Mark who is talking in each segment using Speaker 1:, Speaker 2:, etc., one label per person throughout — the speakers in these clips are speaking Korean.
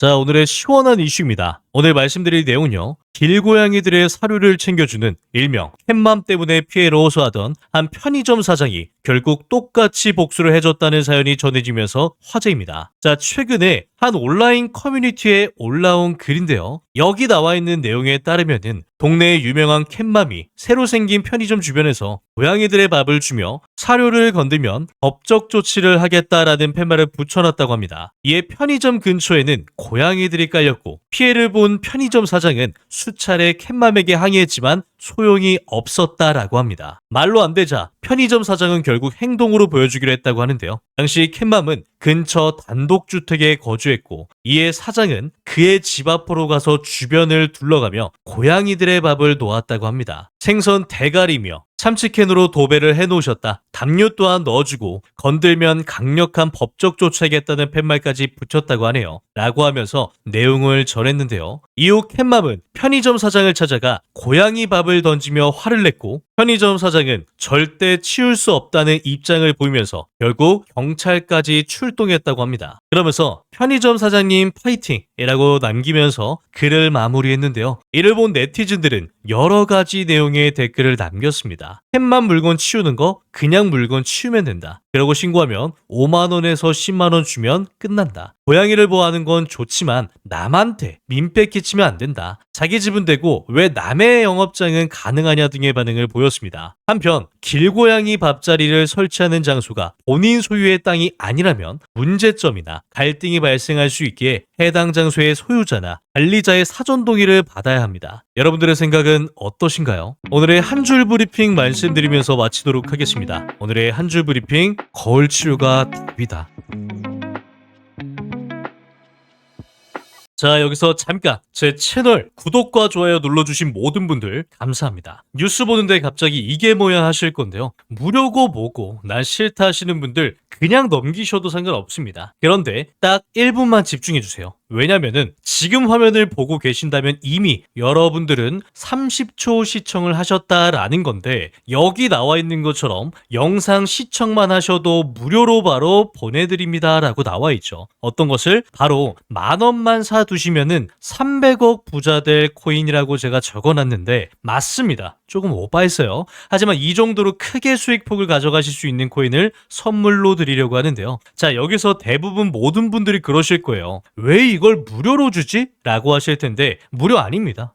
Speaker 1: 자, 오늘의 시원한 이슈입니다. 오늘 말씀드릴 내용은요. 길고양이들의 사료를 챙겨주는 일명 캣맘 때문에 피해를 호소하던 한 편의점 사장이 결국 똑같이 복수를 해줬다는 사연이 전해지면서 화제입니다. 자, 최근에 한 온라인 커뮤니티에 올라온 글인데요. 여기 나와 있는 내용에 따르면은 동네의 유명한 캣맘이 새로 생긴 편의점 주변에서 고양이들의 밥을 주며 사료를 건들면 법적 조치를 하겠다라는 팻말을 붙여놨다고 합니다. 이에 편의점 근처에는 고양이들이 깔렸고 피해를 본 편의점 사장은 수차례 캣맘에게 항의했지만 소용이 없었다라고 합니다. 말로 안 되자 편의점 사장은 결국 행동으로 보여주기로 했다고 하는데요. 당시 캣맘은 근처 단독주택에 거주했고 이에 사장은 그의 집 앞으로 가서 주변을 둘러가며 고양이들의 밥을 놓았다고 합니다. 생선 대가리며 참치캔으로 도배를 해놓으셨다. 담요 또한 넣어주고 건들면 강력한 법적 조치하겠다는 팻말까지 붙였다고 하네요. 라고 하면서 내용을 전했는데요. 이후 캣맘은 편의점 사장을 찾아가 고양이 밥을 던지며 화를 냈고 편의점 사장은 절대 치울 수 없다는 입장을 보이면서 결국 경찰까지 출동했다고 합니다. 그러면서 편의점 사장님 파이팅이라고 남기면서 글을 마무리했는데요. 이를 본 네티즌들은 여러 가지 내용의 댓글을 남겼습니다. 햄만 물건 치우는 거 그냥 물건 치우면 된다. 그러고 신고하면 5만 원에서 10만 원 주면 끝난다. 고양이를 보호하는 건 좋지만 남한테 민폐 끼치면 안 된다. 자기 집은 되고 왜 남의 영업장은 가능하냐 등의 반응을 보였습니다. 한편 길고양이 밥자리를 설치하는 장소가 본인 소유의 땅이 아니라면 문제점이나 갈등이 발생할 수 있기에 해당 장소의 소유자나 관리자의 사전 동의를 받아야 합니다. 여러분들의 생각은 어떠신가요? 오늘의 한 줄 브리핑 말씀드리면서 마치도록 하겠습니다. 오늘의 한 줄 브리핑 거울 치료가 답이다. 자, 여기서 잠깐 제 채널 구독과 좋아요 눌러주신 모든 분들 감사합니다. 뉴스 보는데 갑자기 이게 뭐야 하실 건데요. 무료고 뭐고 난 싫다 하시는 분들 그냥 넘기셔도 상관없습니다. 그런데 딱 1분만 집중해주세요. 왜냐면은 지금 화면을 보고 계신다면 이미 여러분들은 30초 시청을 하셨다라는 건데 여기 나와 있는 것처럼 영상 시청만 하셔도 무료로 바로 보내드립니다라고 나와 있죠. 어떤 것을 바로 만 원만 사두시면은 300억 부자 될 코인이라고 제가 적어놨는데 맞습니다. 조금 오바했어요. 하지만 이 정도로 크게 수익폭을 가져가실 수 있는 코인을 선물로 드리려고 하는데요. 자, 여기서 대부분 모든 분들이 그러실 거예요. 왜 이걸 무료로 주지? 라고 하실 텐데, 무료 아닙니다.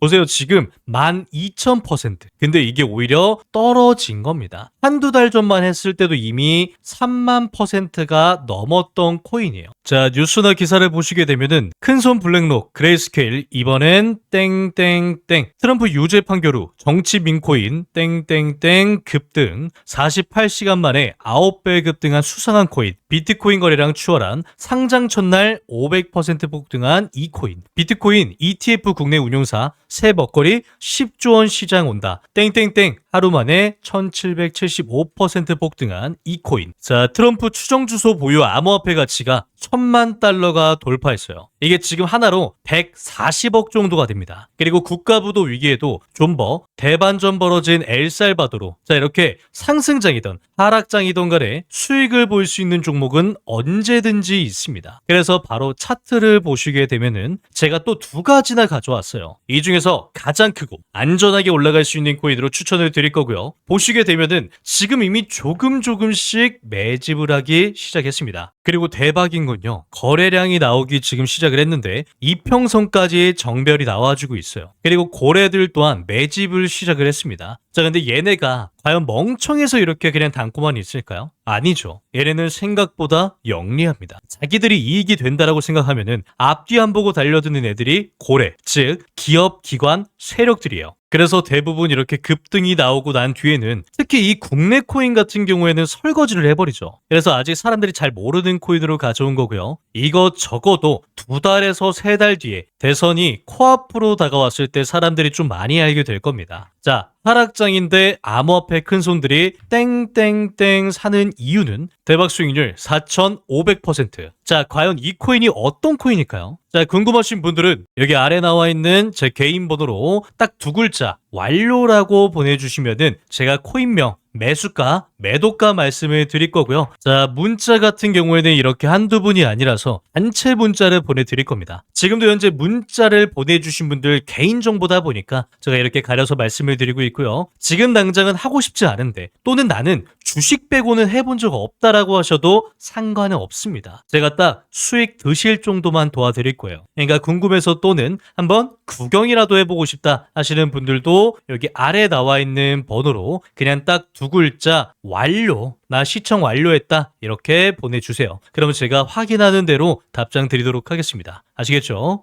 Speaker 1: 보세요. 지금 12,000%. 근데 이게 오히려 떨어진 겁니다. 한두 달 전만 했을 때도 이미 3만 퍼센트가 넘었던 코인이에요. 자, 뉴스나 기사를 보시게 되면은 큰손 블랙록, 그레이스케일, 이번엔 땡땡땡, 트럼프 유죄 판결 후 정치 민코인, 땡땡땡 급등, 48시간 만에 9배 급등한 수상한 코인, 비트코인 거래량 추월한 상장 첫날 500% 폭등한 이 코인, 비트코인 ETF 국내 운용사 새 먹거리 10조 원 시장 온다. 땡땡땡 하루 만에 1775% 폭등한 이코인. 자, 트럼프 추정 주소 보유 암호화폐 가치가 천만 달러가 돌파했어요. 이게 지금 하나로 140억 정도가 됩니다. 그리고 국가부도 위기에도 존버, 대반전 벌어진 엘살바도로 자 이렇게 상승장이든 하락장이든 간에 수익을 볼 수 있는 종목은 언제든지 있습니다. 그래서 바로 차트를 보시게 되면은 제가 또 두 가지나 가져왔어요. 이 중에서 가장 크고 안전하게 올라갈 수 있는 코인으로 추천을 드릴 거고요. 보시게 되면은 지금 이미 조금 조금씩 매집을 하기 시작했습니다. 그리고 대박인 건요. 거래량이 나오기 지금 시작을 했는데 이평선까지 정별이 나와주고 있어요. 그리고 고래들 또한 매집을 시작을 했습니다. 자, 근데 얘네가 과연 멍청해서 이렇게 그냥 담고만 있을까요? 아니죠. 얘네는 생각보다 영리합니다. 자기들이 이익이 된다라고 생각하면은 앞뒤 안 보고 달려드는 애들이 고래, 즉 기업, 기관, 세력들이에요. 그래서 대부분 이렇게 급등이 나오고 난 뒤에는 특히 이 국내 코인 같은 경우에는 설거지를 해버리죠. 그래서 아직 사람들이 잘 모르는 코인으로 가져온 거고요. 이거 적어도 두 달에서 세 달 뒤에 대선이 코앞으로 다가왔을 때 사람들이 좀 많이 알게 될 겁니다. 자, 하락장인데 암호화폐 큰 손들이 땡땡땡 사는 이유는 대박 수익률 4,500%. 자, 과연 이 코인이 어떤 코인일까요? 자, 궁금하신 분들은 여기 아래 나와 있는 제 개인 번호로 딱 두 글자 완료라고 보내주시면은 제가 코인명 매수가, 매도가 말씀을 드릴 거고요. 자, 문자 같은 경우에는 이렇게 한두 분이 아니라서 단체 문자를 보내드릴 겁니다. 지금도 현재 문자를 보내주신 분들 개인정보다 보니까 제가 이렇게 가려서 말씀을 드리고 있고요. 지금 당장은 하고 싶지 않은데 또는 나는 주식 빼고는 해본 적 없다라고 하셔도 상관은 없습니다. 제가 딱 수익 드실 정도만 도와드릴 거예요. 그러니까 궁금해서 또는 한번 구경이라도 해보고 싶다 하시는 분들도 여기 아래 나와 있는 번호로 그냥 딱 두 글자 완료 나 시청 완료했다 이렇게 보내주세요. 그러면 제가 확인하는 대로 답장 드리도록 하겠습니다. 아시겠죠?